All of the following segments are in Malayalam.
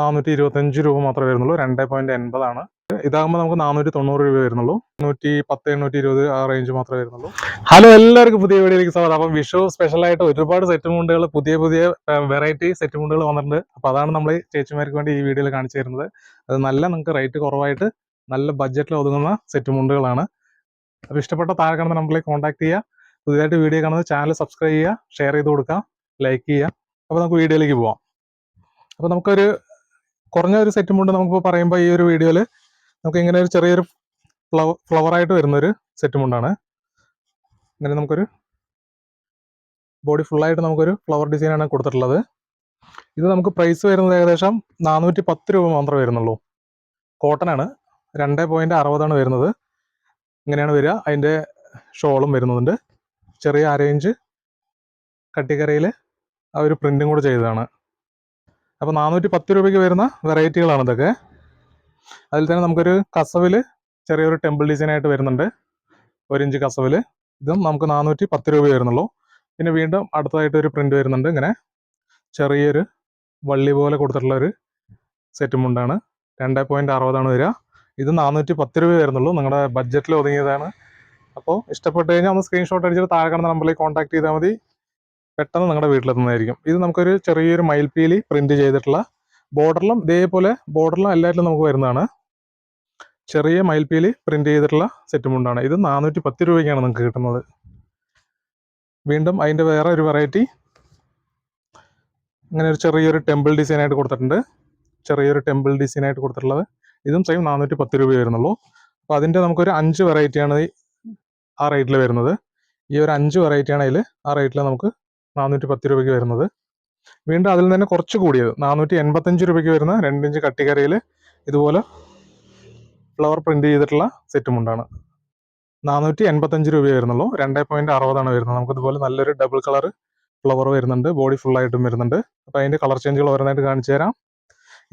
നാനൂറ്റി ഇരുപത്തഞ്ച് രൂപ മാത്രമേ വരുന്നുള്ളൂ. രണ്ട് പോയിന്റ് എൺപതാണ് ഇതാകുമ്പോൾ നമുക്ക് നാനൂറ്റി തൊണ്ണൂറ് രൂപ വരുന്നുള്ളൂ. നൂറ്റി പത്ത് എണ്ണൂറ്റി ഇരുപത് ആ റേഞ്ച് മാത്രമേ വരുന്നുള്ളൂ. ഹലോ എല്ലാവർക്കും പുതിയ വീഡിയോയിലേക്ക് സ്വാഗതം. അപ്പം വിഷു സ്പെഷ്യൽ ആയിട്ട് ഒരുപാട് സെറ്റ് മുണ്ടുകൾ പുതിയ പുതിയ വെറൈറ്റി സെറ്റ് മുണ്ടുകൾ വന്നിട്ടുണ്ട്. അപ്പോൾ അതാണ് നമ്മൾ ചേച്ചിമാർക്ക് വേണ്ടി ഈ വീഡിയോയിൽ കാണിച്ചു തരുന്നത്. അത് നല്ല നിങ്ങൾക്ക് റേറ്റ് കുറവായിട്ട് നല്ല ബഡ്ജറ്റിൽ ഒതുങ്ങുന്ന സെറ്റ് മുണ്ടുകളാണ്. അപ്പോൾ ഇഷ്ടപ്പെട്ട താഴെ കാണുന്ന നമ്പറിലേക്ക് കോൺടാക്ട് ചെയ്യുക. പുതിയതായിട്ട് വീഡിയോ കാണുന്നത് ചാനൽ സബ്സ്ക്രൈബ് ചെയ്യുക ഷെയർ ചെയ്ത് കൊടുക്കുക ലൈക്ക് ചെയ്യുക. അപ്പോൾ നമുക്ക് വീഡിയോയിലേക്ക് പോവാം. അപ്പോൾ നമുക്കൊരു കുറഞ്ഞ ഒരു സെറ്റും മുണ്ട് നമുക്കിപ്പോൾ പറയുമ്പോൾ ഈ ഒരു വീഡിയോയിൽ നമുക്ക് ഇങ്ങനെ ഒരു ചെറിയൊരു ഫ്ലവർ ഫ്ലവറായിട്ട് വരുന്നൊരു സെറ്റും മുണ്ടാണ് അങ്ങനെ നമുക്കൊരു ബോഡി ഫുള്ളായിട്ട് നമുക്കൊരു ഫ്ലവർ ഡിസൈനാണ് കൊടുത്തിട്ടുള്ളത്. ഇത് നമുക്ക് പ്രൈസ് വരുന്നത് ഏകദേശം നാനൂറ്റി പത്ത് രൂപ മാത്രമേ വരുന്നുള്ളൂ. കോട്ടൺ ആണ്. രണ്ട് പോയിന്റ് അറുപതാണ് വരുന്നത്. ഇങ്ങനെയാണ് വരിക. അതിന്റെ ഷോളും വരുന്നുണ്ട്. ചെറിയ അരേഞ്ച് കട്ടിക്കരയിൽ ആ ഒരു പ്രിന്റും കൂടെ ചെയ്തതാണ്. അപ്പോൾ നാനൂറ്റി പത്ത് രൂപയ്ക്ക് വരുന്ന വെറൈറ്റികളാണ് ഇതൊക്കെ. അതിൽ തന്നെ നമുക്കൊരു കസവിൽ ചെറിയൊരു ടെമ്പിൾ ഡിസൈനായിട്ട് വരുന്നുണ്ട്. ഒരു ഇഞ്ച് കസവിൽ ഇതും നമുക്ക് നാനൂറ്റി പത്ത് രൂപ വരുന്നുള്ളൂ. പിന്നെ വീണ്ടും അടുത്തതായിട്ട് ഒരു പ്രിന്റ് വരുന്നുണ്ട് ഇങ്ങനെ. ചെറിയൊരു വള്ളി പോലെ കൊടുത്തിട്ടുള്ള ഒരു സെറ്റ് മുണ്ടാണ് രണ്ട് പോയിന്റ് അറുപതാണ് വരിക. ഇത് നാനൂറ്റി പത്ത് രൂപ വരുന്നുള്ളൂ നിങ്ങളുടെ ബഡ്ജറ്റിൽ ഒതുങ്ങിയതാണ്. അപ്പോൾ ഇഷ്ടപ്പെട്ട് കഴിഞ്ഞാൽ ഒന്ന് സ്ക്രീൻഷോട്ട് അടിച്ചിട്ട് താഴെ കാണുന്ന നമ്പറിലേക്ക് കോൺടാക്ട് ചെയ്താൽ മതി. പെട്ടെന്ന് നിങ്ങളുടെ വീട്ടിലെത്തുന്നതായിരിക്കും. ഇത് നമുക്കൊരു ചെറിയൊരു മയിൽപീലി പ്രിന്റ് ചെയ്തിട്ടുള്ള ബോർഡറിലും ഇതേപോലെ ബോർഡറിലും എല്ലാറ്റിലും നമുക്ക് വരുന്നതാണ്. ചെറിയ മയിൽപീലി പ്രിന്റ് ചെയ്തിട്ടുള്ള സെറ്റ് മുണ്ടാണ് ഇത് നാനൂറ്റി പത്ത് രൂപയ്ക്കാണ് നിങ്ങൾക്ക് കിട്ടുന്നത്. വീണ്ടും അതിന്റെ വേറെ ഒരു വെറൈറ്റി ഇങ്ങനെ ഒരു ചെറിയൊരു ടെമ്പിൾ ഡിസൈൻ ആയിട്ട് കൊടുത്തിട്ടുണ്ട്. ചെറിയൊരു ടെമ്പിൾ ഡിസൈൻ ആയിട്ട് കൊടുത്തിട്ടുള്ളത്. ഇതും സെയിം നാനൂറ്റി പത്ത് രൂപ വരുന്നുള്ളൂ. അപ്പോൾ അതിന്റെ നമുക്കൊരു അഞ്ച് വെറൈറ്റിയാണ് ആ റേറ്റിൽ വരുന്നത്. ഈ ഒരു അഞ്ച് വെറൈറ്റിയാണ് അതിൽ ആ റേറ്റിൽ നമുക്ക് നാനൂറ്റി പത്ത് രൂപയ്ക്ക് വരുന്നത്. വീണ്ടും അതിൽ തന്നെ കുറച്ച് കൂടിയത് നാനൂറ്റി എൺപത്തഞ്ച് രൂപയ്ക്ക് വരുന്ന രണ്ടിഞ്ച് കട്ടിക്കരയിൽ ഇതുപോലെ ഫ്ലവർ പ്രിന്റ് ചെയ്തിട്ടുള്ള സെറ്റും ഉണ്ടാണ്. നാനൂറ്റി എൺപത്തഞ്ച് രൂപ വരുന്നുള്ളൂ. രണ്ടേ പോയിന്റ് അറുപതാണ് വരുന്നത്. നമുക്ക് ഇതുപോലെ നല്ലൊരു ഡബിൾ കളർ ഫ്ലവർ വരുന്നുണ്ട്. ബോഡി ഫുൾ ആയിട്ടും വരുന്നുണ്ട്. അപ്പോൾ അതിന്റെ കളർ ചേഞ്ചുകൾ ഓരോന്നായിട്ട് കാണിച്ചു തരാം.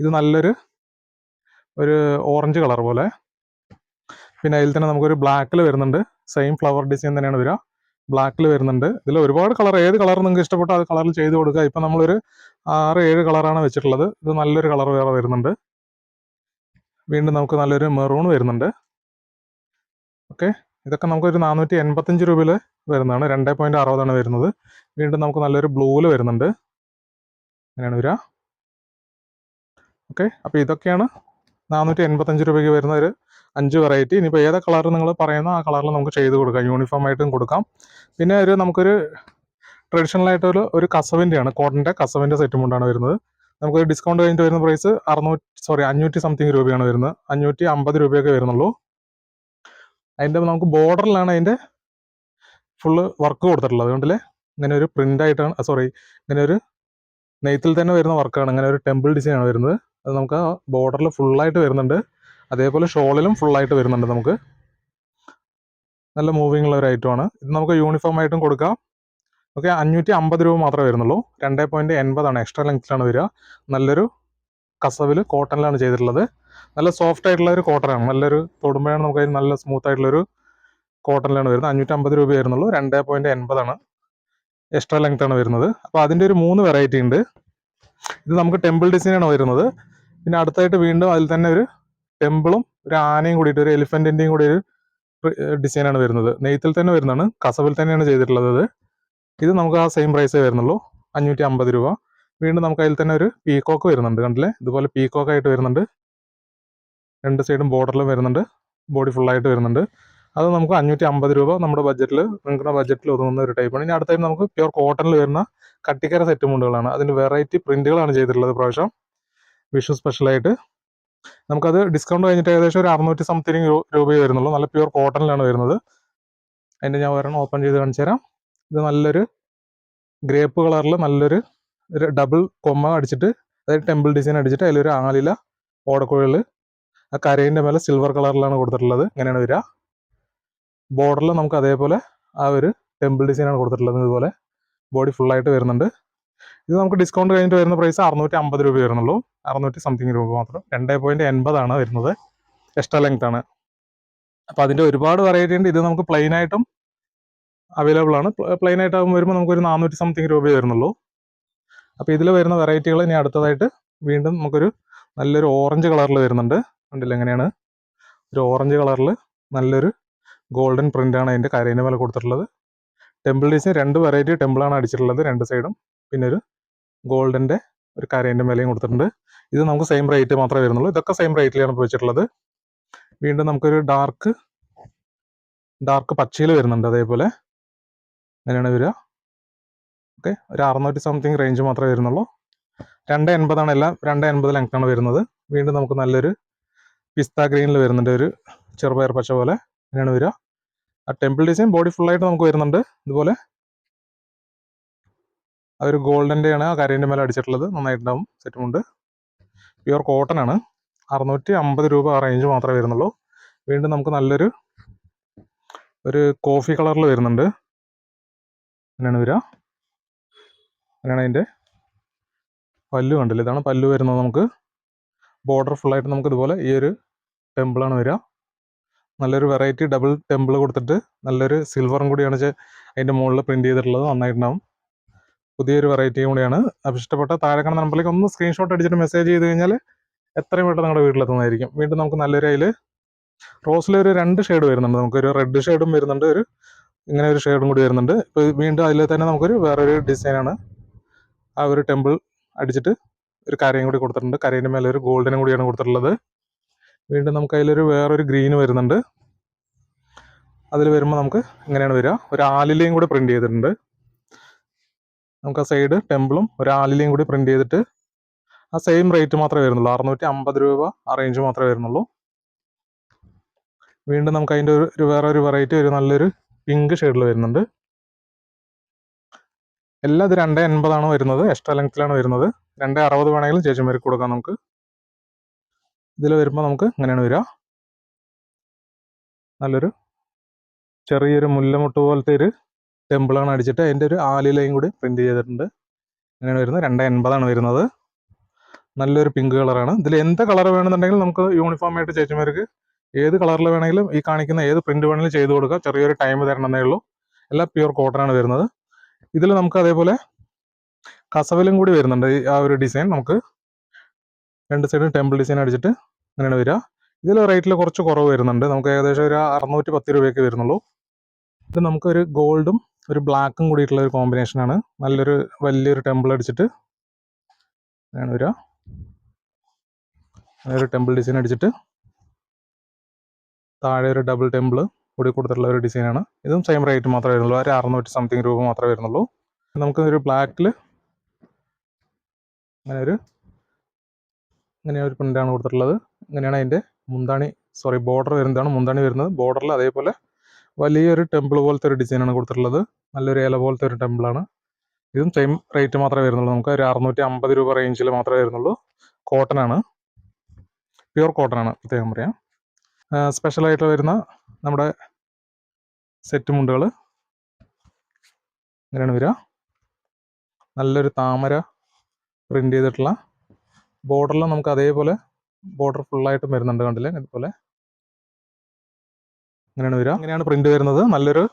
ഇത് നല്ലൊരു ഒരു ഓറഞ്ച് കളർ പോലെ. പിന്നെ അതിൽ തന്നെ നമുക്കൊരു ബ്ലാക്കിൽ വരുന്നുണ്ട്. സെയിം ഫ്ലവർ ഡിസൈൻ തന്നെയാണ് വരിക. ബ്ലാക്കിൽ വരുന്നുണ്ട്. ഇതിൽ ഒരുപാട് കളർ ഏത് കളർ നിങ്ങൾക്ക് ഇഷ്ടപ്പെട്ടോ അത് കളറിൽ ചെയ്ത് കൊടുക്കുക. ഇപ്പം നമ്മളൊരു ആറ് ഏഴ് കളറാണ് വെച്ചിട്ടുള്ളത്. ഇത് നല്ലൊരു കളർ വേറെ വരുന്നുണ്ട്. വീണ്ടും നമുക്ക് നല്ലൊരു മെറൂൺ വരുന്നുണ്ട്. ഓക്കെ. ഇതൊക്കെ നമുക്കൊരു നാനൂറ്റി എൺപത്തഞ്ച് രൂപയിൽ വരുന്നതാണ്. രണ്ടേ പോയിന്റ് അറുപതാണ് വരുന്നത്. വീണ്ടും നമുക്ക് നല്ലൊരു ബ്ലൂവിൽ വരുന്നുണ്ട്. അങ്ങനെയാണ് വരിക. ഓക്കെ. അപ്പോൾ ഇതൊക്കെയാണ് നാനൂറ്റി എൺപത്തഞ്ച് രൂപയ്ക്ക് വരുന്ന ഒരു അഞ്ച് വെറൈറ്റി ഇനിയിപ്പോൾ ഏതാ കളർ നിങ്ങൾ പറയുന്ന ആ കളറിൽ നമുക്ക് ചെയ്ത് കൊടുക്കാം. യൂണിഫോം ആയിട്ടും കൊടുക്കാം. പിന്നെ ഒരു നമുക്കൊരു ട്രഡീഷണൽ ആയിട്ടൊരു ഒരു കസവിന്റെയാണ് കോട്ടന്റെ കസവിന്റെ സെറ്റും കൊണ്ടാണ് വരുന്നത്. നമുക്ക് ഡിസ്കൗണ്ട് കഴിഞ്ഞിട്ട് വരുന്ന പ്രൈസ് അറുന്നൂറ്റി സോറി അഞ്ഞൂറ്റി സംതിങ് രൂപയാണ് വരുന്നത്. അഞ്ഞൂറ്റി അമ്പത് രൂപയൊക്കെ വരുന്നുള്ളൂ. അതിന്റെ നമുക്ക് ബോർഡറിലാണ് അതിന്റെ ഫുള്ള് വർക്ക് കൊടുത്തിട്ടുള്ളത്. അതുകൊണ്ടല്ലേ? ഇങ്ങനെ ഒരു പ്രിന്റ് ആയിട്ടാണ് സോറി ഇങ്ങനെ ഒരു നെയ്ത്തിൽ തന്നെ വരുന്ന വർക്കാണ് ഇങ്ങനെ ഒരു ടെമ്പിൾ ഡിസൈനാണ് വരുന്നത്. അത് നമുക്ക് ബോർഡറിൽ ഫുള്ളായിട്ട് വരുന്നുണ്ട്. അതേപോലെ ഷോളിലും ഫുള്ളായിട്ട് വരുന്നുണ്ട് നമുക്ക്. നല്ല മൂവിങ് ഉള്ള ഒരു ഐറ്റം ആണ്. ഇത് നമുക്ക് യൂണിഫോം ആയിട്ടും കൊടുക്കാം. ഓക്കെ അഞ്ഞൂറ്റി അമ്പത് രൂപ മാത്രമേ വരുന്നുള്ളൂ. രണ്ടേ പോയിന്റ് എൺപതാണ്. എക്സ്ട്രാ ലെങ്ത്തിലാണ് വരിക. നല്ലൊരു കസവിൽ കോട്ടണിലാണ് ചെയ്തിട്ടുള്ളത്. നല്ല സോഫ്റ്റ് ആയിട്ടുള്ള ഒരു കോട്ടനാണ് നല്ലൊരു തൊടുമ്പോഴാണ് നമുക്ക് അതിന് നല്ല സ്മൂത്ത് ആയിട്ടുള്ളൊരു കോട്ടണിലാണ് വരുന്നത്. അഞ്ഞൂറ്റി അമ്പത് രൂപ വരുന്നുള്ളൂ. രണ്ടേ പോയിന്റ് എൺപതാണ്. എക്സ്ട്രാ ലെങ്ത് ആണ് വരുന്നത്. അപ്പോൾ അതിന്റെ ഒരു മൂന്ന് വെറൈറ്റി ഉണ്ട്. ഇത് നമുക്ക് ടെമ്പിൾ ഡിസൈനാണ് വരുന്നത്. പിന്നെ അടുത്തായിട്ട് വീണ്ടും അതിൽ തന്നെ ഒരു ടെമ്പിളും ഒരു ആനയും കൂടിയിട്ട് ഒരു എലിഫന്റിന്റെയും കൂടി ഒരു ഡിസൈനാണ് വരുന്നത്. നെയ്ത്തിൽ തന്നെ വരുന്നതാണ്. കസവിൽ തന്നെയാണ് ചെയ്തിട്ടുള്ളത്. ഇത് നമുക്ക് ആ സെയിം പ്രൈസേ വരുന്നുള്ളൂ. അഞ്ഞൂറ്റി അമ്പത് രൂപ. വീണ്ടും നമുക്ക് അതിൽ തന്നെ ഒരു പീക്കോക്ക് വരുന്നുണ്ട്. കണ്ടില്ലേ? ഇതുപോലെ പീക്കോക്ക് ആയിട്ട് വരുന്നുണ്ട്. രണ്ട് സൈഡും ബോർഡറിലും വരുന്നുണ്ട്. ബോഡി ഫുള്ളായിട്ട് വരുന്നുണ്ട്. അത് നമുക്ക് അഞ്ഞൂറ്റി അമ്പത് രൂപ നമ്മുടെ ബഡ്ജറ്റിൽ നിങ്ങളുടെ ബഡ്ജറ്റിൽ ഒതുങ്ങുന്ന ഒരു ടൈപ്പാണ് ഇനി അടുത്തായിട്ട് നമുക്ക് പ്യുവർ കോട്ടണിൽ വരുന്ന കട്ടിക്കര സെറ്റ് മുണ്ടുകളാണ്. അതിന്റെ വെറൈറ്റി പ്രിന്റുകളാണ് ചെയ്തിട്ടുള്ളത് പ്രാവശ്യം വിഷു സ്പെഷ്യലായിട്ട് നമുക്കത് ഡിസ്കൗണ്ട് കഴിഞ്ഞിട്ട് ഏകദേശം ഒരു അറുന്നൂറ്റി സംതിങ് രൂപയെ വരുന്നുള്ളൂ. നല്ല പ്യുവർ കോട്ടണിലാണ് വരുന്നത്. അതിന്റെ ഞാൻ ഒരെണ്ണം ഓപ്പൺ ചെയ്ത് കാണിച്ചു തരാം. ഇത് നല്ലൊരു ഗ്രേപ്പ് കളറിൽ നല്ലൊരു ഡബിൾ കൊമ്മ അടിച്ചിട്ട് അതായത് ടെമ്പിൾ ഡിസൈൻ അടിച്ചിട്ട് അതിലൊരു ആലില ഓടക്കുഴൽ ആ കരയിന്റെ മേലെ സിൽവർ കളറിലാണ് കൊടുത്തിട്ടുള്ളത്. ഇങ്ങനെയാണ് വരിക. ബോർഡറിൽ നമുക്ക് അതേപോലെ ആ ഒരു ടെമ്പിൾ ഡിസൈനാണ് കൊടുത്തിട്ടുള്ളത് ഇതുപോലെ. ബോഡി ഫുള്ളായിട്ട് വരുന്നുണ്ട്. ഇത് നമുക്ക് ഡിസ്കൗണ്ട് കഴിഞ്ഞിട്ട് വരുന്ന പ്രൈസ് അറുന്നൂറ്റി അമ്പത് രൂപ വരുന്നുള്ളൂ. അറുന്നൂറ്റി സംതിങ് രൂപ മാത്രം. രണ്ടേ പോയിന്റ് എൺപതാണ് വരുന്നത്. എക്സ്ട്രാ ലെങ്ത് ആണ്. അപ്പോൾ അതിന്റെ ഒരുപാട് വെറൈറ്റി ഉണ്ട്. ഇത് നമുക്ക് പ്ലെയിൻ ആയിട്ടും അവൈലബിൾ ആണ്. പ്ലെയിൻ ആയിട്ട് വരുമ്പോൾ നമുക്കൊരു നാനൂറ്റി സംതിങ് രൂപ വരുന്നുള്ളൂ. അപ്പോൾ ഇതിൽ വരുന്ന വെറൈറ്റികൾ ഇനി അടുത്തതായിട്ട് വീണ്ടും നമുക്കൊരു നല്ലൊരു ഓറഞ്ച് കളറിൽ വരുന്നുണ്ട്. കണ്ടില്ല എങ്ങനെയാണ്? ഒരു ഓറഞ്ച് കളറിൽ നല്ലൊരു ഗോൾഡൻ പ്രിന്റാണ് അതിന്റെ കരയിന്റെ മേലെ കൊടുത്തിട്ടുള്ളത്. ടെമ്പിൾ ഡിസൈൻ രണ്ട് വെറൈറ്റി ടെമ്പിളാണ് അടിച്ചിട്ടുള്ളത്. രണ്ട് സൈഡും പിന്നെ ഒരു ഗോൾഡന്റെ ഒരു കരേന്റെ മേലെയും കൊടുത്തിട്ടുണ്ട്. ഇത് നമുക്ക് സെയിം റേറ്റ് മാത്രമേ വരുന്നുള്ളൂ. ഇതൊക്കെ സെയിം റേറ്റിലാണ് വെച്ചിട്ടുള്ളത് വീണ്ടും നമുക്കൊരു ഡാർക്ക് ഡാർക്ക് പച്ചയിൽ വരുന്നുണ്ട് അതേപോലെ. അങ്ങനെയാണ് വരിക. ഓക്കെ ഒരു അറുന്നൂറ്റി സംതിങ് റേഞ്ച് മാത്രമേ വരുന്നുള്ളൂ. രണ്ട് എൺപതാണ് എല്ലാം രണ്ട് എൺപത് ലെങ്ത്താണ് വരുന്നത്. വീണ്ടും നമുക്ക് നല്ലൊരു പിസ്ത ഗ്രീനിൽ വരുന്നുണ്ട് ഒരു ചെറുപയർ പച്ച പോലെ. അങ്ങനെയാണ് വരിക. ആ ടെമ്പിൾ ഡിസൈൻ ബോഡി ഫുള്ളായിട്ട് നമുക്ക് വരുന്നുണ്ട്. ഇതുപോലെ ആ ഗോൾഡന്റെയാണ് ആ കരേന്റെ മേലെ അടിച്ചിട്ടുള്ളത്. നന്നായിട്ടുണ്ടാവും. സെറ്റുമുണ്ട് പ്യുവർ കോട്ടൺ ആണ്. അറുന്നൂറ്റി അമ്പത് രൂപ ആ റേഞ്ച് മാത്രമേ വരുന്നുള്ളൂ. വീണ്ടും നമുക്ക് നല്ലൊരു ഒരു കോഫി കളറിൽ വരുന്നുണ്ട്. അങ്ങനെയാണ് വരിക. അങ്ങനെയാണ് അതിന്റെ പല്ലു കണ്ടില്ല? ഇതാണ് പല്ലു വരുന്നത് നമുക്ക്. ബോർഡർ ഫുള്ളായിട്ട് നമുക്ക് ഇതുപോലെ ഈ ഒരു ടെമ്പിളാണ് വരിക. നല്ലൊരു വെറൈറ്റി ഡബിൾ ടെമ്പിൾ കൊടുത്തിട്ട് നല്ലൊരു സിൽവറും കൂടിയാണ് അതിന്റെ മുകളിൽ പ്രിന്റ് ചെയ്തിട്ടുള്ളത്. നന്നായിട്ടുണ്ടാവും. പുതിയൊരു വെറൈറ്റിയും കൂടിയാണ്. അപ്പോൾ ഇഷ്ടപ്പെട്ട താഴെ കാണുന്ന നമ്പറിലേക്ക് ഒന്ന് സ്ക്രീൻഷോട്ട് അടിച്ചിട്ട് മെസ്സേജ് ചെയ്ത് കഴിഞ്ഞാൽ എത്രയും പെട്ടെന്ന് നിങ്ങളുടെ വീട്ടിലെത്തുന്നതായിരിക്കും. വീണ്ടും നമുക്ക് നല്ലൊരു അതിൽ ഒരു രണ്ട് ഷെയ്ഡ് വരുന്നുണ്ട്. നമുക്കൊരു റെഡ് ഷെയ്ഡും വരുന്നുണ്ട് ഒരു ഇങ്ങനെ ഒരു ഷെയ്ഡും കൂടി വരുന്നുണ്ട്. ഇപ്പോൾ വീണ്ടും അതിൽ തന്നെ നമുക്കൊരു വേറൊരു ഡിസൈനാണ് ആ ഒരു ടെമ്പിൾ അടിച്ചിട്ട് ഒരു കരയും കൂടി കൊടുത്തിട്ടുണ്ട്. കരയിന്റെ മേലെ ഒരു ഗോൾഡനും കൂടിയാണ് കൊടുത്തിട്ടുള്ളത്. വീണ്ടും നമുക്ക് അതിലൊരു വേറൊരു ഗ്രീന് വരുന്നുണ്ട്. അതിൽ വരുമ്പോൾ നമുക്ക് ഇങ്ങനെയാണ് വരിക. ഒരു ആലിലയും കൂടി പ്രിന്റ് ചെയ്തിട്ടുണ്ട്. നമുക്ക് ആ സൈഡ് ടെമ്പിളും ഒരു ആലിലയും കൂടി പ്രിന്റ് ചെയ്തിട്ട് ആ സെയിം റേറ്റ് മാത്രമേ വരുന്നുള്ളൂ. അറുന്നൂറ്റി അമ്പത് രൂപ ആ റേഞ്ച് മാത്രമേ വരുന്നുള്ളൂ. വീണ്ടും നമുക്ക് അതിന്റെ ഒരു വേറെ ഒരു വെറൈറ്റി ഒരു നല്ലൊരു പിങ്ക് ഷെയ്ഡിൽ വരുന്നുണ്ട്. എല്ലാം ഇത് രണ്ട് എൺപതാണ് വരുന്നത്. എക്സ്ട്രാ ലെങ്ത്തിലാണ് വരുന്നത്. രണ്ട് അറുപത് വേണമെങ്കിലും ചേച്ചിമാർക്ക് കൊടുക്കാം നമുക്ക്. ഇതിൽ വരുമ്പോൾ നമുക്ക് ഇങ്ങനെയാണ് വരിക. നല്ലൊരു ചെറിയൊരു മുല്ലമുട്ട് പോലത്തെ ഒരു ടെമ്പിളാണ് അടിച്ചിട്ട് അതിന്റെ ഒരു ആലിലയും കൂടി പ്രിന്റ് ചെയ്തിട്ടുണ്ട്. അങ്ങനെയാണ് വരുന്നത്. രണ്ട് എൺപതാണ് വരുന്നത്. നല്ലൊരു പിങ്ക് കളറാണ് ഇതിൽ എന്ത് കളർ വേണമെന്നുണ്ടെങ്കിൽ നമുക്ക് യൂണിഫോം ആയിട്ട് ചേച്ചിമാർക്ക് ഏത് കളറിൽ വേണമെങ്കിലും ഈ കാണിക്കുന്ന ഏത് പ്രിന്റ് വേണമെങ്കിലും ചെയ്ത് കൊടുക്കാം. ചെറിയൊരു ടൈം തരണമെന്നേ ഉള്ളൂ. എല്ലാം പ്യുവർ കോട്ടൺ ആണ് വരുന്നത്. ഇതിൽ നമുക്ക് അതേപോലെ കസവലും കൂടി വരുന്നുണ്ട്. ആ ഒരു ഡിസൈൻ നമുക്ക് രണ്ട് സൈഡും ടെമ്പിൾ ഡിസൈൻ അടിച്ചിട്ട് അങ്ങനെയാണ് വരിക. ഇതിൽ റേറ്റിൽ കുറച്ച് കുറവ് വരുന്നുണ്ട്. നമുക്ക് ഏകദേശം ഒരു അറുന്നൂറ്റി പത്ത് രൂപയൊക്കെ വരുന്നുള്ളൂ. ഇത് നമുക്കൊരു ഗോൾഡും ഒരു ബ്ലാക്കും കൂടിയിട്ടുള്ള ഒരു കോമ്പിനേഷനാണ് നല്ലൊരു വലിയൊരു ടെമ്പിൾ അടിച്ചിട്ട് അങ്ങനെ വരിക. ഒരു ടെമ്പിൾ ഡിസൈൻ അടിച്ചിട്ട് താഴെ ഒരു ഡബിൾ ടെമ്പിൾ കൂടി കൊടുത്തിട്ടുള്ള ഒരു ഡിസൈനാണ് ഇതും സെയിം റേറ്റ് മാത്രമേ വരുന്നുള്ളൂ. ഒരു അറുന്നൂറ്റി സംതിങ് രൂപ മാത്രമേ വരുന്നുള്ളൂ. നമുക്ക് ഒരു ബ്ലാക്കിൽ അങ്ങനെ ഒരു ഇങ്ങനെ ഒരു പ്രിന്റാണ് കൊടുത്തിട്ടുള്ളത്. ഇങ്ങനെയാണ് അതിന്റെ മുന്താണി സോറി ബോർഡർ വരുന്നതാണ്. മുന്താണി വരുന്നത്. ബോർഡറിൽ അതേപോലെ വലിയൊരു ടെമ്പിൾ പോലത്തെ ഒരു ഡിസൈനാണ് കൊടുത്തിട്ടുള്ളത്. നല്ലൊരു ഇല പോലത്തെ ഒരു ടെമ്പിളാണ് ഇതും സെയിം റേറ്റ് മാത്രമേ വരുന്നുള്ളൂ. നമുക്ക് ഒരു അറുന്നൂറ്റി അമ്പത് രൂപ റേഞ്ചിൽ മാത്രമേ വരുന്നുള്ളൂ. കോട്ടൺ ആണ്. പ്യുവർ കോട്ടൺ ആണ് പ്രത്യേകം പറയാം. സ്പെഷ്യലായിട്ട് വരുന്ന നമ്മുടെ സെറ്റ് മുണ്ടുകൾ ഇങ്ങനെയാണ് വരിക. നല്ലൊരു താമര പ്രിന്റ് ചെയ്തിട്ടുള്ള ബോർഡറിൽ നമുക്ക് അതേപോലെ ബോർഡർ ഫുള്ളായിട്ടും വരുന്നുണ്ട് കണ്ടില്ലേ? ഇതുപോലെ ഇങ്ങനെയാണ് വരിക. അങ്ങനെയാണ് പ്രിന്റ് വരുന്നത്. നല്ലൊരു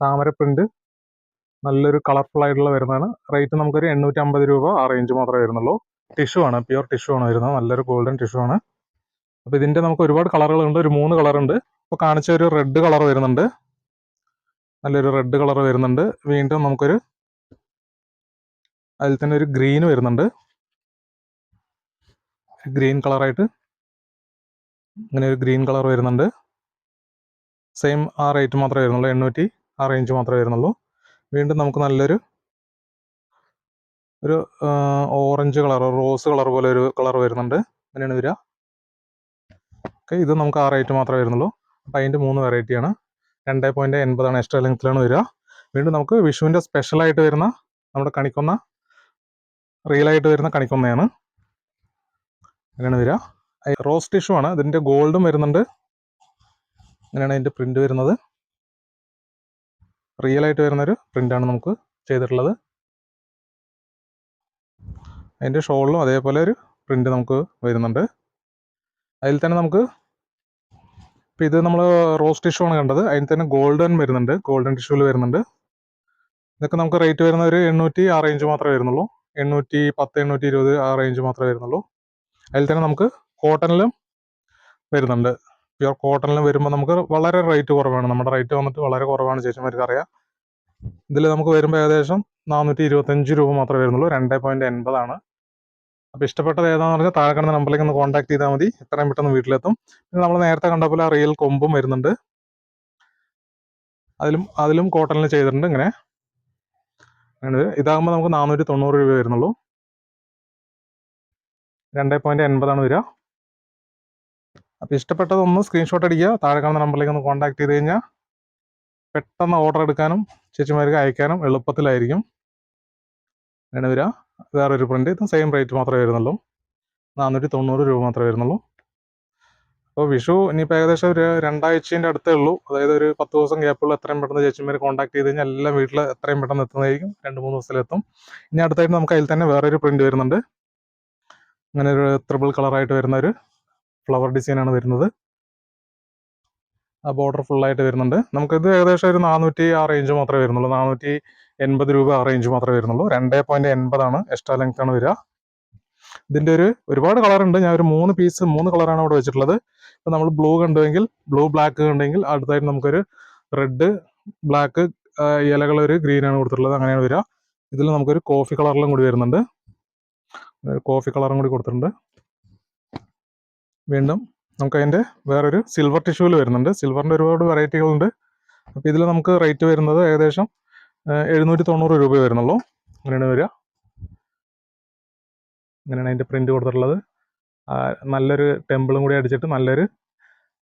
താമര പ്രിന്റ് നല്ലൊരു കളർഫുൾ ആയിട്ടുള്ള വരുന്നതാണ്. റേറ്റ് നമുക്കൊരു എണ്ണൂറ്റി അമ്പത് രൂപ ആ റേഞ്ച് മാത്രമേ വരുന്നുള്ളൂ. ടിഷ്യൂ ആണ്. പ്യുവർ ടിഷ്യൂ ആണ് വരുന്നത്. നല്ലൊരു ഗോൾഡൻ ടിഷ്യൂ ആണ്. അപ്പോൾ ഇതിന്റെ നമുക്ക് ഒരുപാട് കളറുകളുണ്ട് ഒരു മൂന്ന് കളറുണ്ട് ഇപ്പോൾ കാണിച്ച ഒരു റെഡ് കളർ വരുന്നുണ്ട്. നല്ലൊരു റെഡ് കളർ വരുന്നുണ്ട്. വീണ്ടും നമുക്കൊരു അതിൽ തന്നെ ഒരു ഗ്രീൻ വരുന്നുണ്ട്. ഗ്രീൻ കളറായിട്ട് ഇങ്ങനെ ഒരു ഗ്രീൻ കളർ വരുന്നുണ്ട്. സെയിം ആ റേറ്റ് മാത്രമേ വരുന്നുള്ളൂ. എണ്ണൂറ്റി ആ റേഞ്ച് മാത്രമേ വരുന്നുള്ളൂ. വീണ്ടും നമുക്ക് നല്ലൊരു ഒരു ഓറഞ്ച് കളർ റോസ് കളർ പോലെ ഒരു കളർ വരുന്നുണ്ട്. അങ്ങനെയാണ് വരിക. ഓക്കെ ഇത് നമുക്ക് ആ റേറ്റ് മാത്രമേ വരുന്നുള്ളൂ. അപ്പോൾ അതിന്റെ മൂന്ന് വെറൈറ്റിയാണ് രണ്ട് പോയിന്റ് എൺപതാണ് എക്സ്ട്രാ ലെങ്ത്തിലാണ് വരിക. വീണ്ടും നമുക്ക് വിഷുവിന്റെ സ്പെഷ്യലായിട്ട് വരുന്ന നമ്മുടെ കണിക്കൊന്ന റിയലായിട്ട് വരുന്ന കണിക്കൊന്നയാണ്. അങ്ങനെയാണ് വരിക. റോസ് ടിഷ്യൂ ആണ്. ഇതിന്റെ ഗോൾഡും വരുന്നുണ്ട്. അങ്ങനെയാണ് അതിന്റെ പ്രിന്റ് വരുന്നത്. റിയൽ ആയിട്ട് വരുന്നൊരു പ്രിന്റാണ് നമുക്ക് ചെയ്തിട്ടുള്ളത്. അതിന്റെ ഷോളിലും അതേപോലെ ഒരു പ്രിന്റ് നമുക്ക് വരുന്നുണ്ട്. അതിൽ തന്നെ നമുക്ക് ഇപ്പം ഇത് നമ്മൾ റോസ് ടിഷ്യൂ ആണ് കണ്ടത്. അതിൽ തന്നെ ഗോൾഡൻ വരുന്നുണ്ട്. ഗോൾഡൻ ടിഷ്യൂവിൽ വരുന്നുണ്ട്. ഇതൊക്കെ നമുക്ക് റേറ്റ് വരുന്ന ഒരു എണ്ണൂറ്റി ആ റേഞ്ച് മാത്രമേ വരുന്നുള്ളൂ. എണ്ണൂറ്റി പത്ത് എണ്ണൂറ്റി ഇരുപത് ആ റേഞ്ച് മാത്രമേ വരുന്നുള്ളൂ. അതിൽ തന്നെ നമുക്ക് കോട്ടണിലും വരുന്നുണ്ട്. പ്യുർ കോട്ടണിൽ വരുമ്പോൾ നമുക്ക് വളരെ റേറ്റ് കുറവാണ്. നമ്മുടെ റേറ്റ് വന്നിട്ട് വളരെ കുറവാണ് ചേച്ചിമാർക്ക് അറിയാം ഇതിൽ നമുക്ക് വരുമ്പോൾ ഏകദേശം നാനൂറ്റി ഇരുപത്തഞ്ച് രൂപ മാത്രമേ വരുന്നുള്ളൂ. രണ്ട് പോയിന്റ് എൺപതാണ് അപ്പോൾ ഇഷ്ടപ്പെട്ടത് ഏതാണെന്ന് പറഞ്ഞാൽ താഴെ നമ്പറിലേക്ക് ഒന്ന് കോൺടാക്ട് ചെയ്താൽ മതി. എത്രയും പെട്ടെന്ന് വീട്ടിലെത്തും. പിന്നെ നമ്മൾ നേരത്തെ കണ്ട പോലെ റിയൽ കൊമ്പും വരുന്നുണ്ട്. അതിലും അതിലും കോട്ടണിൽ ചെയ്തിട്ടുണ്ട് ഇങ്ങനെ. അങ്ങനെ. ഇതാകുമ്പോൾ നമുക്ക് നാനൂറ്റി തൊണ്ണൂറ് രൂപ വരുന്നുള്ളൂ. രണ്ട് പോയിന്റ് എൺപതാണ് വരിക. അപ്പോൾ ഇഷ്ടപ്പെട്ടതൊന്ന് സ്ക്രീൻഷോട്ട് അടിക്കുക. താഴെ കാണുന്ന നമ്പറിലേക്ക് ഒന്ന് കോൺടാക്ട് ചെയ്ത് കഴിഞ്ഞാൽ പെട്ടെന്ന് ഓർഡർ എടുക്കാനും ചേച്ചിമാർക്ക് അയക്കാനും എളുപ്പത്തിലായിരിക്കും. അങ്ങനെ വരിക. വേറൊരു പ്രിന്റ് ഇത് സെയിം റേറ്റ് മാത്രമേ വരുന്നുള്ളൂ. നാനൂറ്റി തൊണ്ണൂറ് രൂപ മാത്രമേ വരുന്നുള്ളൂ. അപ്പോൾ വിഷു ഇനിയിപ്പോൾ ഏകദേശം ഒരു രണ്ടാഴ്ചേന്റെ അടുത്തേ ഉള്ളൂ. അതായത് ഒരു പത്ത് ദിവസം ഗ്യാപ്പുള്ള എത്രയും പെട്ടെന്ന് ചേച്ചിമാർ കോൺടാക്ട് ചെയ്ത് കഴിഞ്ഞാൽ എല്ലാം വീട്ടിൽ എത്രയും പെട്ടെന്ന് എത്തുന്നതായിരിക്കും. രണ്ട് മൂന്ന് ദിവസത്തിലെത്തും. ഇനി അടുത്തായിട്ട് നമുക്ക് അതിൽ തന്നെ വേറൊരു പ്രിന്റ് വരുന്നുണ്ട്. അങ്ങനെ ഒരു ത്രിബിൾ കളറായിട്ട് വരുന്ന ഒരു ഫ്ലവർ ഡിസൈനാണ് വരുന്നത്. ആ ബോർഡർ ഫുള്ളായിട്ട് വരുന്നുണ്ട്. നമുക്കിത് ഏകദേശം ഒരു നാനൂറ്റി ആ റേഞ്ച് മാത്രമേ വരുന്നുള്ളൂ. നാനൂറ്റി എൺപത് രൂപ ആ റേഞ്ച് മാത്രമേ വരുന്നുള്ളൂ. രണ്ട് പോയിന്റ് എൺപതാണ് എക്സ്ട്രാ ലെങ്ത് ആണ് വരിക. ഇതിന്റെ ഒരു ഒരുപാട് കളർ ഉണ്ട്. ഞാൻ ഒരു മൂന്ന് പീസ് മൂന്ന് കളറാണ് അവിടെ വെച്ചിട്ടുള്ളത്. ഇപ്പൊ നമ്മൾ ബ്ലൂ കണ്ടുവെങ്കിൽ ബ്ലൂ ബ്ലാക്ക് കണ്ടെങ്കിൽ അടുത്തായിട്ട് നമുക്കൊരു റെഡ് ബ്ലാക്ക് ഒരു ഗ്രീൻ ആണ് കൊടുത്തിട്ടുള്ളത്. അങ്ങനെയാണ് വരിക. ഇതിൽ നമുക്കൊരു കോഫി കളറിലും കൂടി വരുന്നുണ്ട്. കോഫി കളറും കൂടി കൊടുത്തിട്ടുണ്ട്. വീണ്ടും നമുക്ക് അതിന്റെ വേറൊരു സിൽവർ ടിഷ്യൂവിൽ വരുന്നുണ്ട്. സിൽവറിന്റെ ഒരുപാട് വെറൈറ്റികളുണ്ട് അപ്പോൾ ഇതിൽ നമുക്ക് റേറ്റ് വരുന്നത് ഏകദേശം എഴുന്നൂറ്റി തൊണ്ണൂറ് രൂപ വരുന്നുള്ളൂ. അങ്ങനെയാണ് വരിക. അങ്ങനെയാണ് അതിന്റെ പ്രിന്റ് കൊടുത്തിട്ടുള്ളത്. നല്ലൊരു ടെമ്പിളും കൂടി അടിച്ചിട്ട് നല്ലൊരു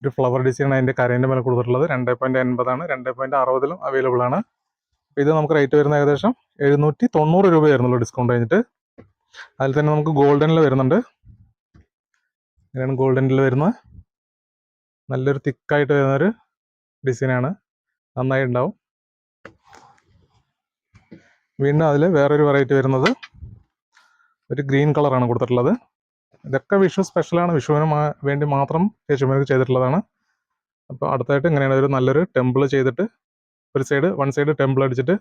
ഒരു ഫ്ലവർ ഡിസൈൻ അതിന്റെ കരേന്റെ മേലെ കൊടുത്തിട്ടുള്ളത്. രണ്ട് പോയിന്റ് എൺപതാണ് രണ്ട് പോയിന്റ് അറുപതിലും അവൈലബിൾ ആണ്. ഇത് നമുക്ക് റേറ്റ് വരുന്ന ഏകദേശം എഴുന്നൂറ്റി തൊണ്ണൂറ് രൂപ വരുന്നുള്ളൂ ഡിസ്കൗണ്ട് കഴിഞ്ഞിട്ട്. അതിൽ തന്നെ നമുക്ക് ഗോൾഡനിൽ വരുന്നുണ്ട്. ഇങ്ങനെയാണ് ഗോൾഡനിൽ വരുന്നത് നല്ലൊരു തിക്കായിട്ട് വരുന്നൊരു ഡിസൈനാണ് നന്നായി ഉണ്ടാവും. വീണ്ടും അതിൽ വേറൊരു വെറൈറ്റി വരുന്നത്. ഒരു ഗ്രീൻ കളറാണ് കൊടുത്തിട്ടുള്ളത്. ഇതൊക്കെ വിഷു സ്പെഷ്യലാണ് വിഷുവിന് വേണ്ടി മാത്രം ചേച്ചിമാർക്ക് ചെയ്തിട്ടുള്ളതാണ്. അപ്പോൾ അടുത്തായിട്ട് ഇങ്ങനെയാണ് ഒരു നല്ലൊരു ടെമ്പിൾ ചെയ്തിട്ട് ഒരു സൈഡ് വൺ സൈഡ് ടെമ്പിൾ അടിച്ചിട്ട്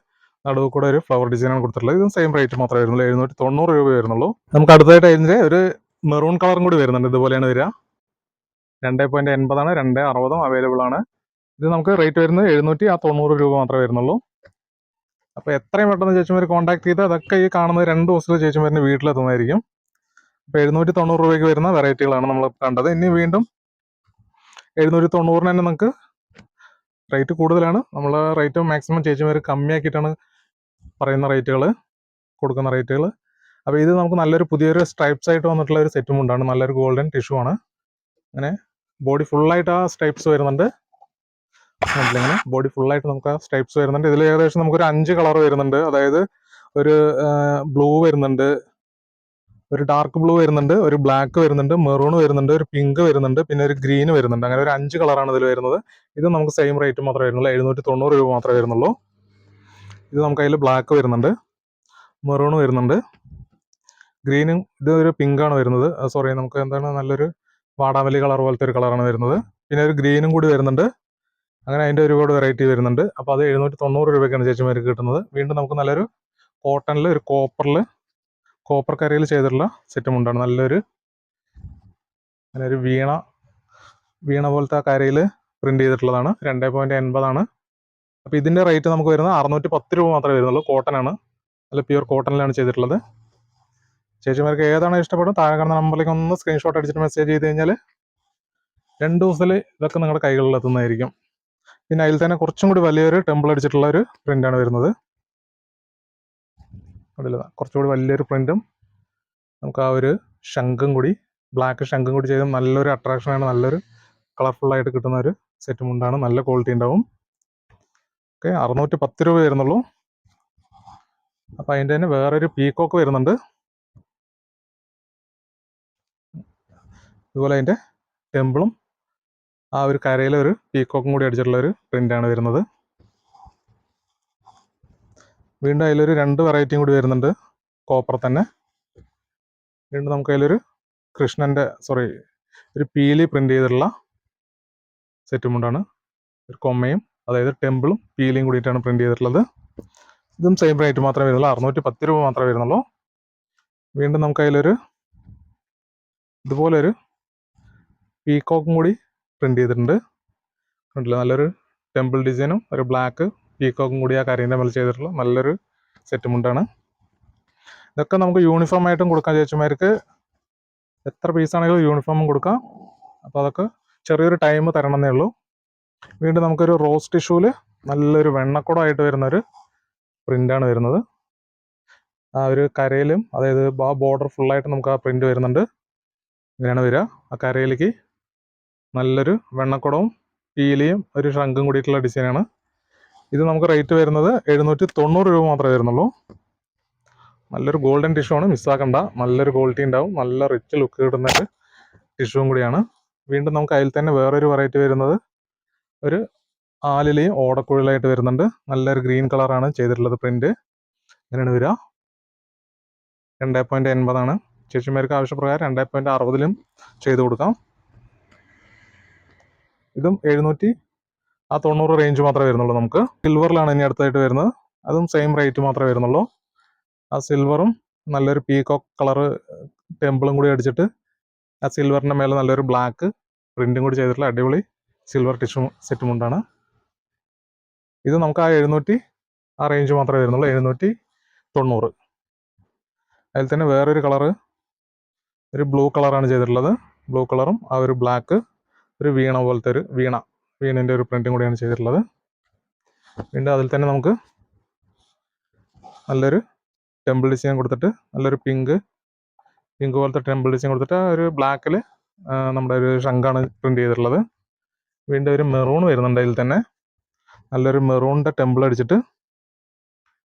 നടുവ് കൂടെ ഒരു ഫ്ലവർ ഡിസൈനാണ് കൊടുത്തിട്ടുള്ളത്. ഇതും സെയിം റേറ്റ് മാത്രമേ വരുന്നുള്ളൂ. എഴുന്നൂറ്റി തൊണ്ണൂറ് രൂപ വരുന്നുള്ളൂ. നമുക്ക് അടുത്തായിട്ട് അതിന്റെ ഒരു മെറൂൺ കളറും കൂടി വരുന്നുണ്ട്. ഇതുപോലെയാണ് വരിക. രണ്ട് പോയിന്റ് എൺപതാണ് രണ്ട് അറുപതും അവൈലബിൾ ആണ്. ഇത് നമുക്ക് റേറ്റ് വരുന്നത് എഴുന്നൂറ്റി ആ തൊണ്ണൂറ് രൂപ മാത്രമേ വരുന്നുള്ളൂ. അപ്പോൾ എത്രയും പെട്ടെന്ന് ചേച്ചിമാർ കോൺടാക്ട് ചെയ്ത് അതൊക്കെ ഈ കാണുന്നത് രണ്ട് ദിവസത്തിൽ ചേച്ചിമാരിന്റെ വീട്ടിലെത്തുന്നതായിരിക്കും. അപ്പോൾ എഴുന്നൂറ്റി തൊണ്ണൂറ് രൂപയ്ക്ക് വരുന്ന വെറൈറ്റികളാണ് നമ്മൾ കണ്ടത്. ഇനി വീണ്ടും എഴുന്നൂറ്റി തൊണ്ണൂറിന് തന്നെ നമുക്ക് റേറ്റ് കൂടുതലാണ്. നമ്മൾ റേറ്റ് മാക്സിമം ചേച്ചിമാർ കമ്മിയാക്കിയിട്ടാണ് പറയുന്ന റേറ്റുകൾ കൊടുക്കുന്ന റേറ്റുകൾ അപ്പോൾ ഇത് നമുക്ക് നല്ലൊരു പുതിയൊരു സ്ട്രൈപ്സ് ആയിട്ട് വന്നിട്ടുള്ള ഒരു സെറ്റും ഉണ്ടാണ് നല്ലൊരു ഗോൾഡൻ ടിഷ്യൂ ആണ്. അങ്ങനെ ബോഡി ഫുള്ളായിട്ട് ആ സ്ട്രൈപ്സ് വരുന്നുണ്ട്. ഇങ്ങനെ? ബോഡി ഫുള്ളായിട്ട് നമുക്ക് ആ സ്ട്രൈപ്സ് വരുന്നുണ്ട്. ഇതിൽ ഏകദേശം നമുക്കൊരു അഞ്ച് കളർ വരുന്നുണ്ട്. അതായത് ഒരു ബ്ലൂ വരുന്നുണ്ട്. ഒരു ഡാർക്ക് ബ്ലൂ വരുന്നുണ്ട്. ഒരു ബ്ലാക്ക് വരുന്നുണ്ട്. മെറൂൺ വരുന്നുണ്ട്. ഒരു പിങ്ക് വരുന്നുണ്ട്. പിന്നെ ഒരു ഗ്രീൻ വരുന്നുണ്ട്. അങ്ങനെ ഒരു അഞ്ച് കളറാണ് ഇതിൽ വരുന്നത്. ഇത് നമുക്ക് സെയിം റേറ്റ് മാത്രമേ വരുന്നുള്ളൂ. എഴുന്നൂറ്റി തൊണ്ണൂറ് രൂപ മാത്രമേ വരുന്നുള്ളൂ. ഇത് നമുക്ക് അതിൽ ബ്ലാക്ക് വരുന്നുണ്ട്. മെറൂൺ വരുന്നുണ്ട്. ഗ്രീനും ഇത് ഒരു പിങ്ക് ആണ് വരുന്നത്. സോറി നമുക്ക് എന്താണ് നല്ലൊരു വാടാമല്ലി കളർ പോലത്തെ ഒരു കളറാണ് വരുന്നത്. പിന്നെ ഒരു ഗ്രീനും കൂടി വരുന്നുണ്ട്. അങ്ങനെ അതിന്റെ ഒരുപാട് വെറൈറ്റി വരുന്നുണ്ട്. അപ്പോൾ അത് എഴുന്നൂറ്റി തൊണ്ണൂറ് രൂപയ്ക്കാണ് ചേച്ചിമാർക്ക് കിട്ടുന്നത്. വീണ്ടും നമുക്ക് നല്ലൊരു കോട്ടണിൽ ഒരു കോപ്പറിൽ കോപ്പർ കരയിൽ ചെയ്തിട്ടുള്ള സെറ്റും ഉണ്ടാണ്. നല്ലൊരു അങ്ങനെ ഒരു വീണ വീണ പോലത്തെ കരയിൽ പ്രിന്റ് ചെയ്തിട്ടുള്ളതാണ്. രണ്ട് പോയിന്റ് എൺപതാണ്. അപ്പോൾ ഇതിന്റെ റേറ്റ് നമുക്ക് വരുന്നത് അറുന്നൂറ്റി പത്ത് രൂപ മാത്രമേ വരുന്നുള്ളൂ. കോട്ടൺ ആണ്. നല്ല പ്യുവർ കോട്ടണിലാണ് ചെയ്തിട്ടുള്ളത്. ചേച്ചിമാർക്ക് ഏതാണ് ഇഷ്ടപ്പെടും താഴെ കാണുന്ന നമ്പറിലേക്ക് ഒന്ന് സ്ക്രീൻഷോട്ട് അടിച്ചിട്ട് മെസ്സേജ് ചെയ്ത് കഴിഞ്ഞാൽ രണ്ട് ദിവസത്തിൽ ഇതൊക്കെ നിങ്ങളുടെ കൈകളിൽ എത്തുന്നതായിരിക്കും. പിന്നെ അതിൽ തന്നെ കുറച്ചും കൂടി വലിയൊരു ടെമ്പിൾ അടിച്ചിട്ടുള്ള ഒരു പ്രിന്റാണ് വരുന്നത്. കുറച്ചും കുറച്ചുകൂടി വലിയൊരു പ്രിന്റും നമുക്ക് ആ ഒരു ശംഖും കൂടി ബ്ലാക്ക് ശംഖും കൂടി ചെയ്ത് നല്ലൊരു അട്രാക്ഷനാണ് നല്ലൊരു കളർഫുൾ ആയിട്ട് കിട്ടുന്ന ഒരു സെറ്റ് മുണ്ടാണ് നല്ല ക്വാളിറ്റി ഉണ്ടാവും. ഓക്കെ അറുന്നൂറ്റി പത്ത് രൂപ വരുന്നുള്ളൂ. അപ്പം അതിന്റെ തന്നെ വേറൊരു പീക്കോക്ക് വരുന്നുണ്ട്. ഇതുപോലെ അതിന്റെ ടെമ്പിളും ആ ഒരു കരയിലെ ഒരു പീക്കോക്കും കൂടി അടിച്ചിട്ടുള്ള ഒരു പ്രിന്റാണ് വരുന്നത്. വീണ്ടും അതിലൊരു രണ്ട് വെറൈറ്റിയും കൂടി വരുന്നുണ്ട്. കോപ്പർ തന്നെ. വീണ്ടും നമുക്ക് അതിലൊരു കൃഷ്ണന്റെ സോറി ഒരു പീലി പ്രിന്റ് ചെയ്തിട്ടുള്ള സെറ്റും കൊണ്ടാണ് ഒരു കൊമ്മയും അതായത് ടെമ്പിളും പീലിയും കൂടിയിട്ടാണ് പ്രിന്റ് ചെയ്തിട്ടുള്ളത്. ഇതും സെയിം റേറ്റ് മാത്രമേ വരുന്നുള്ളൂ. അറുന്നൂറ്റി പത്ത് രൂപ മാത്രമേ വരുന്നുള്ളൂ. വീണ്ടും നമുക്ക് അതിലൊരു ഇതുപോലൊരു പീക്കോക്കും കൂടി പ്രിന്റ് ചെയ്തിട്ടുണ്ട്. കണ്ടില്ല? നല്ലൊരു ടെമ്പിൾ ഡിസൈനും ഒരു ബ്ലാക്ക് പീകോക്കും കൂടി ആ കരീന്റെ മേൽ ചെയ്തിട്ടുള്ള നല്ലൊരു സെറ്റ് മുണ്ടാണ് ഇതൊക്കെ നമുക്ക് യൂണിഫോം ആയിട്ടും കൊടുക്കാൻ ചേച്ചിമാർക്ക്. എത്ര പീസാണെങ്കിലും യൂണിഫോമും കൊടുക്കാം. അപ്പോൾ അതൊക്കെ ചെറിയൊരു ടൈം തരണമെന്നേ ഉള്ളൂ. വീണ്ടും നമുക്കൊരു റോസ് ടിഷ്യൂൽ നല്ലൊരു വെണ്ണക്കുടമായിട്ട് വരുന്നൊരു പ്രിന്റാണ് വരുന്നത്. ആ ഒരു കരയിലും അതായത് ആ ബോർഡർ ഫുള്ളായിട്ട് നമുക്ക് ആ പ്രിന്റ് വരുന്നുണ്ട്. ഇങ്ങനെയാണ് വരിക. ആ കരയിലേക്ക് നല്ലൊരു വെണ്ണക്കുടവും പീലിയും ഒരു ശംഖും കൂടിയിട്ടുള്ള ഡിസൈനാണ്. ഇത് നമുക്ക് റേറ്റ് വരുന്നത് എഴുന്നൂറ്റി തൊണ്ണൂറ് രൂപ മാത്രമേ വരുന്നുള്ളൂ. നല്ലൊരു ഗോൾഡൻ ടിഷ്യൂ ആണ് മിസ്സാക്കണ്ട നല്ലൊരു ക്വാളിറ്റി ഉണ്ടാവും നല്ല റിച്ച് ലുക്ക് കിട്ടുന്ന ഒരു ടിഷ്യൂവും കൂടിയാണ്. വീണ്ടും നമുക്ക് അതിൽ തന്നെ വേറൊരു വെറൈറ്റി വരുന്നത്. ഒരു ആലിലയും ഓടക്കുഴലായിട്ട് വരുന്നുണ്ട്. നല്ലൊരു ഗ്രീൻ കളറാണ് ചെയ്തിട്ടുള്ളത് പ്രിന്റ് ഇങ്ങനെയാണ് വരിക. രണ്ടേ പോയിന്റ് എൺപതാണ്. ചേച്ചിമാർക്ക് ആവശ്യപ്രകാരം രണ്ടേ പോയിന്റ് അറുപതിലും ചെയ്ത് കൊടുക്കാം. ഇതും എഴുന്നൂറ്റി ആ തൊണ്ണൂറ് റേഞ്ച് മാത്രമേ വരുന്നുള്ളൂ നമുക്ക്. സിൽവറിലാണ് ഇനി അടുത്തായിട്ട് വരുന്നത്. അതും സെയിം റേറ്റ് മാത്രമേ വരുന്നുള്ളൂ. ആ സിൽവറും നല്ലൊരു പീകോക്ക് കളർ ടെമ്പിളും കൂടി അടിച്ചിട്ട് ആ സിൽവറിന്റെ മേലെ നല്ലൊരു ബ്ലാക്ക് പ്രിന്റും കൂടി ചെയ്തിട്ടുള്ള അടിപൊളി സിൽവർ ടിഷ്യൂ സെറ്റ് മുണ്ടാണ് ഇത് നമുക്ക് ആ എഴുന്നൂറ്റി ആ റേഞ്ച് മാത്രമേ വരുന്നുള്ളൂ. എഴുന്നൂറ്റി തൊണ്ണൂറ്. അതിൽ തന്നെ വേറൊരു കളറ് ഒരു ബ്ലൂ കളറാണ് ചെയ്തിട്ടുള്ളത്. ബ്ലൂ കളറും ആ ഒരു ബ്ലാക്ക് ഒരു വീണ പോലത്തെ ഒരു വീണ വീണിന്റെ ഒരു പ്രിന്റും കൂടിയാണ് ചെയ്തിട്ടുള്ളത്. വീണ്ടും അതിൽ തന്നെ നമുക്ക് നല്ലൊരു ടെമ്പിൾ ഡിസൈൻ കൊടുത്തിട്ട് നല്ലൊരു പിങ്ക് പിങ്ക് പോലത്തെ ടെമ്പിൾ ഡിസൈൻ കൊടുത്തിട്ട് ഒരു ബ്ലാക്കിൽ നമ്മുടെ ഒരു ഷങ്കാണ് പ്രിന്റ് ചെയ്തിട്ടുള്ളത്. വീണ്ടും ഒരു മെറൂൺ വരുന്നുണ്ട് അതിൽ തന്നെ. നല്ലൊരു മെറൂണിന്റെ ടെമ്പിൾ അടിച്ചിട്ട്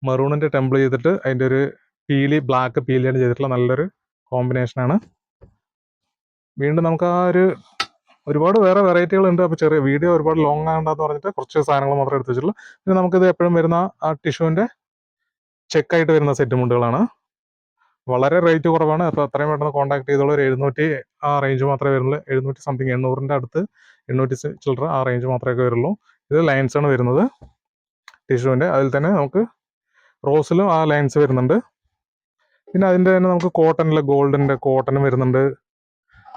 മെറൂണിന്റെ ടെമ്പിൾ ചെയ്തിട്ട് അതിന്റെ ഒരു പീലി ബ്ലാക്ക് പീലിയാണ് ചെയ്തിട്ടുള്ള നല്ലൊരു കോമ്പിനേഷനാണ് വീണ്ടും നമുക്ക് ആ ഒരു ഒരുപാട് വേറെ വെറൈറ്റികൾ ഉണ്ട് അപ്പോൾ ചെറിയ വീഡിയോ ഒരുപാട് ലോങ് ആകണ്ടെന്ന് പറഞ്ഞിട്ട് കുറച്ച് സാധനങ്ങൾ മാത്രമേ എടുത്ത് വെച്ചിട്ടുള്ളൂ. പിന്നെ നമുക്കിത് എപ്പോഴും വരുന്ന ആ ടിഷ്യൂവിന്റെ ചെക്കായിട്ട് വരുന്ന സെറ്റ് മുണ്ടുകളാണ്. വളരെ റേറ്റ് കുറവാണ്. അപ്പോൾ അത്രയും പെട്ടെന്ന് കോൺടാക്ട് ചെയ്തോളൂ. ഒരു എഴുന്നൂറ്റി ആ റേഞ്ച് മാത്രമേ വരുള്ളൂ എഴുന്നൂറ്റി സംതിങ് എണ്ണൂറിന്റെ അടുത്ത് എണ്ണൂറ്റി ചില്ലറ ആ റേഞ്ച് മാത്രമേ വരുള്ളൂ. ഇത് ലൈൻസ് ആണ് വരുന്നത്. ടിഷ്യൂവിന്റെ അതിൽ തന്നെ നമുക്ക് റോസിലും ആ ലൈൻസ് വരുന്നുണ്ട്. പിന്നെ അതിന്റെ തന്നെ നമുക്ക് കോട്ടണിൽ ഗോൾഡിന്റെ കോട്ടൺ വരുന്നുണ്ട്.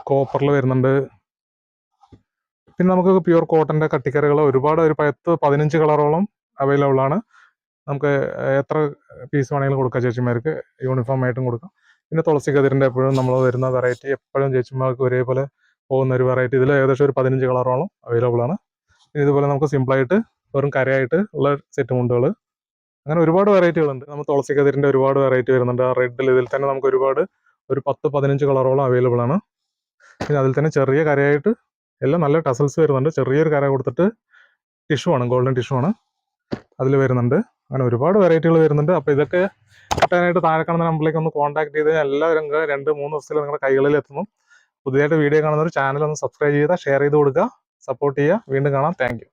കോപ്പറിൽ വരുന്നുണ്ട്. പിന്നെ നമുക്ക് പ്യുവർ കോട്ടന്റെ കട്ടിക്കറികൾ ഒരുപാട് ഒരു പത്ത് പതിനഞ്ച് കളറോളം അവൈലബിൾ ആണ്. നമുക്ക് എത്ര പീസ് വേണമെങ്കിലും കൊടുക്കാം ചേച്ചിമാർക്ക് യൂണിഫോം ആയിട്ടും കൊടുക്കാം. പിന്നെ തുളസി കതിരിന്റെ എപ്പോഴും നമ്മൾ വരുന്ന വെറൈറ്റി എപ്പോഴും ചേച്ചിമാർക്ക് ഒരേപോലെ പോകുന്ന ഒരു വെറൈറ്റി ഇതിൽ ഏകദേശം ഒരു പതിനഞ്ച് കളറോളം അവൈലബിൾ ആണ്. ഇതുപോലെ നമുക്ക് സിമ്പിളായിട്ട് വെറും കരയായിട്ട് ഉള്ള സെറ്റ് മുണ്ടുകൾ അങ്ങനെ ഒരുപാട് വെറൈറ്റികളുണ്ട് നമ്മൾ തുളസി കതിരിന്റെ ഒരുപാട് വെറൈറ്റി വരുന്നുണ്ട്. ആ റെഡിൽ ഇതിൽ തന്നെ നമുക്ക് ഒരുപാട് ഒരു പത്ത് പതിനഞ്ച് കളറോളം അവൈലബിൾ ആണ്. പിന്നെ അതിൽ തന്നെ ചെറിയ കരയായിട്ട് എല്ലാം നല്ല ടസൽസ് വരുന്നുണ്ട്. ചെറിയൊരു കര കൊടുത്തിട്ട് ടിഷ്യൂ ആണ്. ഗോൾഡൻ ടിഷ്യൂ ആണ്. അതിൽ വരുന്നുണ്ട്. അങ്ങനെ ഒരുപാട് വെറൈറ്റികൾ വരുന്നുണ്ട്. അപ്പോൾ ഇതൊക്കെ കിട്ടാനായിട്ട് താഴെ കാണുന്ന നമ്പറിലേക്ക് ഒന്ന് കോൺടാക്ട് ചെയ്ത് എല്ലാവരും രണ്ട് മൂന്ന് ദിവസത്തിൽ നിങ്ങളുടെ കൈകളിൽ എത്തുന്നു. പുതിയതായിട്ട് വീഡിയോ കാണുന്നവർ ചാനൽ ഒന്ന് സബ്സ്ക്രൈബ് ചെയ്താൽ ഷെയർ ചെയ്ത് കൊടുക്കുക. സപ്പോർട്ട് ചെയ്യുക. വീണ്ടും കാണാം. താങ്ക്